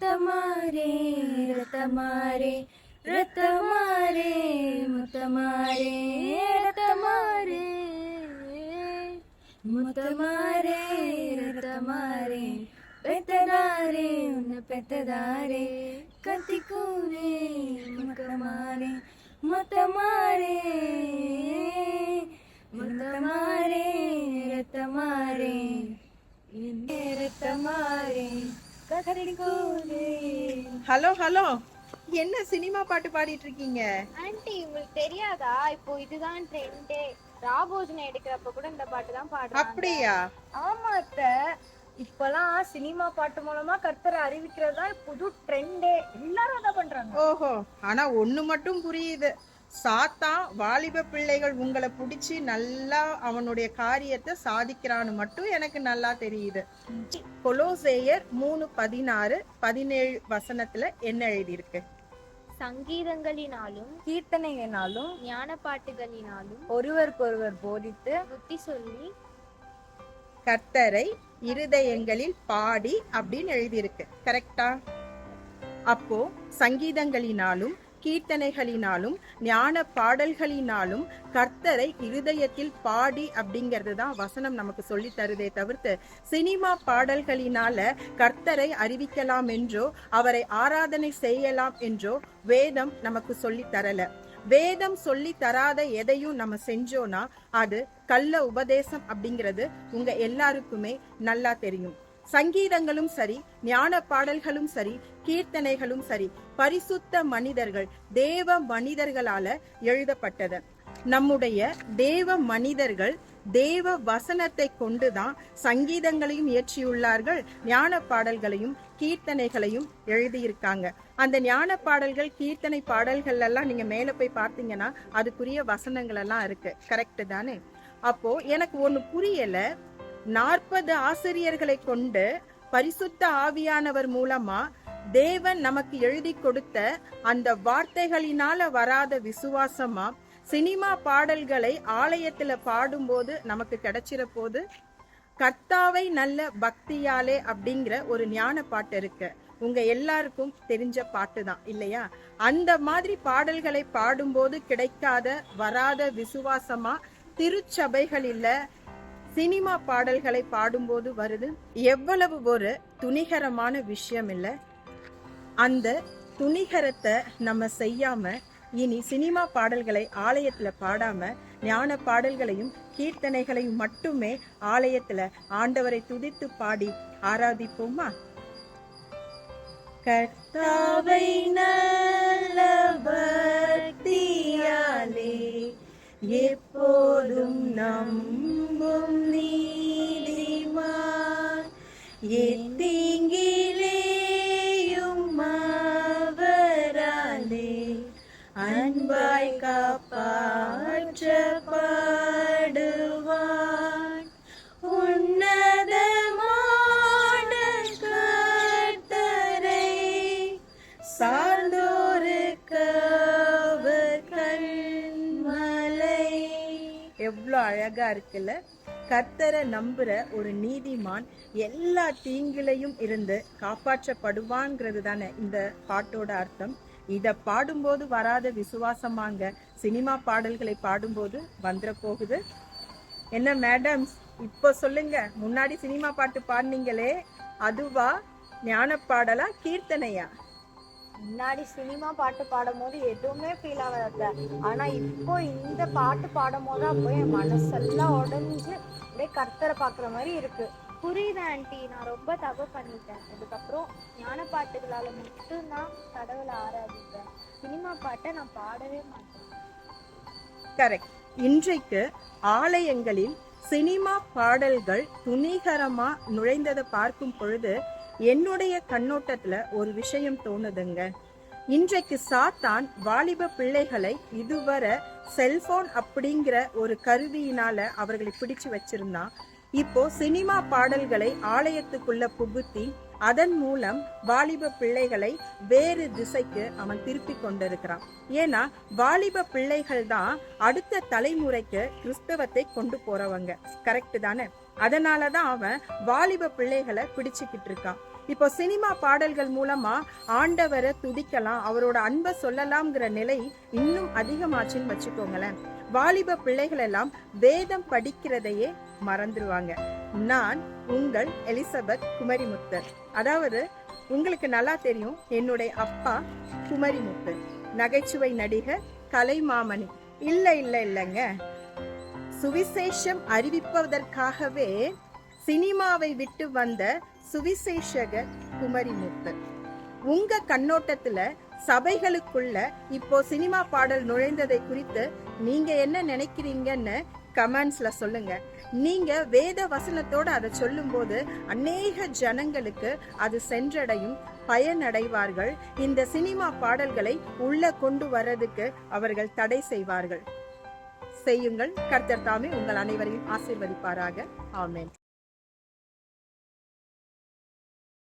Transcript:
മുത്തമാരേ രത്തമാരേ രത്തമാരേ മുത്തമാരേ രത്തമാരേ മുത്തമാരേ രത്തമാരേ പെത്തതാരേ ഉന്ന പെത്തതാരേ കത്തിക്കൂരേ മുക്കമാരേ മുത്തമാരേ. Hello hello. என்ன சினிமா பாட்டு பாடிட்டு இருக்கீங்க? ஆன்ட்டி உங்களுக்கு தெரியாதா? இப்போ இதுதான் ட்ரெண்டே ராபோஜனை எடுக்கிறப்ப கூட இந்த பாட்டு தான் பாடுறாங்க. அப்படியா? ஆமா அத்த. இப்பெல்லாம் சினிமா பாட்டு மூலமா கர்த்தரை அறிவிக்கிறது தான் புது ட்ரெண்டே எல்லாரும் அதான் பண்றாங்க. ஓஹோ. ஆனா ஒண்ணு மட்டும் புரியுது. சாத்தான் வாலிப பிள்ளைகள் உங்களை பிடிச்சி நல்லா அவனுடைய காரியத்தை சாதிக்கிறான்னு மட்டும் எனக்கு நல்லா தெரியுது. கொலோசேயர் மூணு பதினாறு பதினேழு வசனத்துல என்ன எழுதியிருக்கு? சங்கீதங்களினாலும் கீர்த்தனையினாலும் ஞான பாட்டுகளினாலும் ஒருவருக்கொருவர் போதித்து புத்தி சொல்லி கர்த்தரை இருதயங்களில் பாடி அப்படின்னு எழுதியிருக்கு. கரெக்டா அப்போ சங்கீதங்களினாலும் கீர்த்தனைகளினாலும் ஞான பாடல்களினாலும் கர்த்தரை இருதயத்தில் பாடி அப்படிங்கிறது தான் வசனம் நமக்கு சொல்லி தருதே தவிர்த்து சினிமா பாடல்களினால கர்த்தரை அறிவிக்கலாம் என்றோ அவரை ஆராதனை செய்யலாம் என்றோ வேதம் நமக்கு சொல்லி தரல. வேதம் சொல்லி தராத எதையும் நம்ம செஞ்சோம்னா அது கள்ள உபதேசம் அப்படிங்கிறது உங்க எல்லாருக்குமே நல்லா தெரியும். சங்கீதங்களும் சரி ஞான பாடல்களும் சரி கீர்த்தனைகளும் சரி பரிசுத்த மனிதர்கள் தேவ மனிதர்களால எழுதப்பட்டது. நம்முடைய தேவ மனிதர்கள் தேவ வசனத்தை கொண்டுதான் சங்கீதங்களையும் இயற்றியுள்ளார்கள் ஞான பாடல்களையும் கீர்த்தனைகளையும் எழுதியிருக்காங்க. அந்த ஞான பாடல்கள் கீர்த்தனை பாடல்கள் எல்லாம் நீங்க மேல போய் பார்த்தீங்கன்னா அதுக்குரிய வசனங்கள் எல்லாம் இருக்கு. கரெக்டு தானே? அப்போ எனக்கு ஒண்ணு புரியல. நாற்பது ஆசிரியர்களை கொண்டு பரிசுத்த ஆவியானவர் மூலமா தேவன் நமக்கு எழுதி கொடுத்த அந்த வார்த்தைகளினால வராத விசுவாசமா சினிமா பாடல்களை ஆலயத்துல பாடும்போது நமக்கு கிடைச்சிட போது கர்த்தாவை நல்ல பக்தியாலே அப்படிங்கிற ஒரு ஞான பாட்டு இருக்கு. உங்க எல்லாருக்கும் தெரிஞ்ச பாட்டு தான் இல்லையா? அந்த மாதிரி பாடல்களை பாடும்போது கிடைக்காத வராத விசுவாசமா திருச்சபைகளில் சினிமா பாடல்களை பாடும்போது வருது. எவ்வளவு ஒரு துணிகரமான விஷயம் இல்ல. அந்த துணிகரத்தை நம்ம செய்யாம இனி சினிமா பாடல்களை ஆலயத்துல பாடாம ஞான பாடல்களையும் கீர்த்தனைகளையும் மட்டுமே ஆலயத்துல ஆண்டவரை துதித்து பாடி ஆராதிப்போமா? கர்த்தாவை நல்ல பக்தியாலே எப்போதும் நம்பும் எத்தீங்கிலேயும் அவராலே அன்பாய் காப்பாற்றப்படுவான் உன்னதமான கர்த்தரை சார்ந்தோருக்கு அவர் கண்மலை எவ்வளோ அழகா இருக்குல்ல? கர்த்தரை நம்புற ஒரு நீதிமான் எல்லா தீங்கிலையும் இருந்து காப்பாற்றப்படுவான்ங்கிறது தானே இந்த பாட்டோட அர்த்தம். இதை பாடும்போது வராத விசுவாசமாங்க. சினிமா பாடல்களை பாடும்போது வந்துட போகுது என்ன மேடம்ஸ் இப்போ சொல்லுங்க. முன்னாடி சினிமா பாட்டு பாடினீங்களே அதுவா? ஞான பாடலா கீர்த்தனையா? முன்னாடி சினிமா பாட்டு பாடும் போது எதுவுமே ஃபீல் ஆகாத. ஆனா இப்போ இந்த பாட்டு பாடும் போது அப்போ என் மனசெல்லாம் உடஞ்சு அப்படியே கர்த்தரை பாக்குற மாதிரி இருக்கு. புரியுது ஆண்டி? நான் ரொம்ப தப்பு பண்ணிட்டேன். அதுக்கப்புறம் ஞான பாட்டுகளால மட்டும்தான் கடவுளை ஆராதிப்பேன். சினிமா பாட்டை நான் பாடவே மாட்டேன். கரெக்ட் இன்றைக்கு ஆலயங்களில் சினிமா பாடல்கள் துணிகரமா நுழைந்ததை பார்க்கும் பொழுது என்னுடைய கண்ணோட்டத்துல ஒரு விஷயம் தோணுதுங்க. இன்றைக்கு சாத்தான் வாலிப பிள்ளைகளை இதுவரை செல்போன் அப்படிங்கிற ஒரு கருவியினால அவர்களை பிடிச்சு வச்சிருந்தான். இப்போ சினிமா பாடல்களை ஆலயத்துக்குள்ள புகுத்தி அதன் மூலம் வாலிப பிள்ளைகளை வேறு திசைக்கு அவன் திருப்பி கொண்டிருக்கிறான். ஏன்னா வாலிப பிள்ளைகள் தான் அடுத்த தலைமுறைக்கு கிறிஸ்தவத்தை கொண்டு போறவங்க. கரெக்ட் தானே? அதனாலதான் அவன் வாலிப பிள்ளைகளை பிடிச்சுக்கிட்டு இருக்கான். இப்போ சினிமா பாடல்கள் மூலமா ஆண்டவரை துதிக்கலாம் அவரோட அன்பை சொல்லலாம்ங்கிற நிலை இன்னும் அதிகமாச்சுன்னு வச்சுக்கோங்களேன். வாலிப பிள்ளைகள் எல்லாம் வேதம் படிக்கிறதையே மறந்துடுவாங்க நான் உங்கள் எலிசபெத் குமரிமுத்தர் அதாவது உங்களுக்கு நல்லா தெரியும் என்னுடைய அப்பா குமரிமுத்தர் நகைச்சுவை நடிகர் கலைமாமணி. இல்ல இல்ல இல்லைங்க. சுவிசேஷம் அறிவிப்பதற்காகவே சினிமாவை விட்டு வந்த சுவிசேஷகர் குமரிமுத்து. உங்க கண்ணோட்டத்துல சபைகளுக்குள்ள இப்போ சினிமா பாடல் நுழைந்ததை குறித்து நீங்க என்ன நினைக்கிறீங்கன்னு கமெண்ட்ஸ்ல சொல்லுங்க. நீங்க வேத வசனத்தோட அதை சொல்லும்போது அநேக ஜனங்களுக்கு அது சென்றடையும் பயனடைவார்கள். இந்த சினிமா பாடல்களை உள்ள கொண்டு வர்றதுக்கு அவர்கள் தடை செய்வார்கள். செய்யுங்கள். கர்த்தர் தாமே உங்கள் அனைவரையும் ஆசீர்வதிப்பாராக. ஆமேன்.